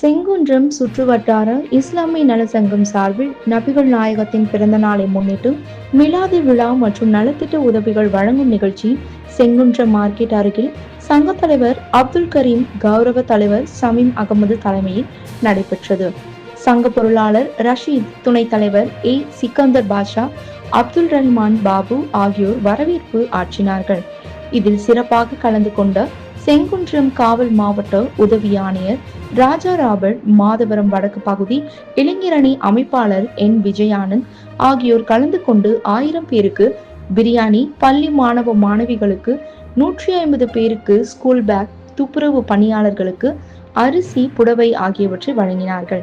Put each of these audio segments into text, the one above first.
செங்குன்றம் சுற்றுவட்டார இஸ்லாமிய நல சார்பில் நபிகள் நாயகத்தின் பிறந்த நாளை முன்னிட்டு மிலாதி விழா மற்றும் நலத்திட்ட உதவிகள் வழங்கும் நிகழ்ச்சி செங்குன்றம் மார்க்கெட் அருகில் சங்க தலைவர் அப்துல் கரீம் கௌரவ தலைவர் சமீம் அகமது தலைமையில் நடைபெற்றது. சங்க பொருளாளர் ரஷீத் துணைத் தலைவர் ஏ. சிக்கந்தர் பாஷா அப்துல் ரஹ்மான் பாபு ஆகியோர் வரவேற்பு ஆற்றினார்கள். இதில் சிறப்பாக கலந்து கொண்ட செங்குன்றம் காவல் மாவட்ட உதவி ஆணையர் ராஜா ராபர்ட் மாதவரம் வடக்கு பகுதி இளைஞரணி அமைப்பாளர் என். விஜயானந்த் ஆகியோர் கலந்து கொண்டு ஆயிரம் பேருக்கு பிரியாணி பள்ளி மாணவ மாணவிகளுக்கு நூற்றி ஐம்பது பேருக்கு ஸ்கூல் பேக் துப்புரவு பணியாளர்களுக்கு அரிசி புடவை ஆகியவற்றை வழங்கினார்கள்.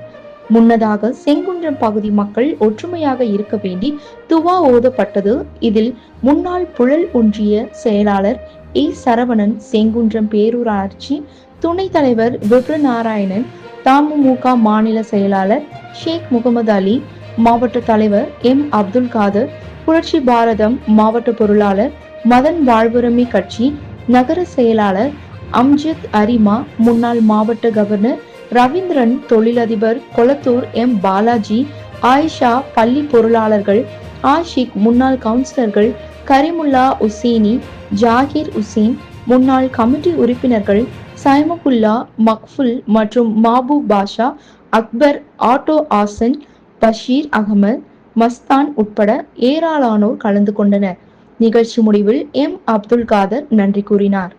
முன்னதாக செங்குன்றம் பகுதி மக்கள் ஒற்றுமையாக இருக்க வேண்டி துவா ஓதப்பட்டது. இதில் முன்னாள் புழல் ஒன்றிய செயலாளர் ஏ சரவணன் செங்குன்றம் பேரூராட்சி துணைத் தலைவர் விப்ர நாராயணன் தமுமுக மாநில செயலாளர் ஷேக் முகமது அலி மாவட்ட தலைவர் எம். அப்துல் காதர் புரட்சி பாரதம் மாவட்ட பொருளாளர் மதன் வாழ்வுரிமை கட்சி நகர செயலாளர் அம்ஜித் அரிமா முன்னாள் மாவட்ட கவர்னர் ரவீந்திரன் தொழிலதிபர் கொளத்தூர் எம். பாலாஜி ஆயிஷா பள்ளி பொருளாளர்கள் ஆஷிக் முன்னாள் கவுன்சிலர்கள் கரிமுல்லா உசேனி ஜாகிர் உசேன் முன்னாள் கமிட்டி உறுப்பினர்கள் சைமகுல்லா மக்ஃபுல் மற்றும் மாபு பாஷா அக்பர் ஆட்டோ ஆசன் பஷீர் அகமது மஸ்தான் உட்பட ஏராளமானோர் கலந்து கொண்டனர். நிகழ்ச்சி முடிவில் எம். அப்துல் காதர் நன்றி கூறினார்.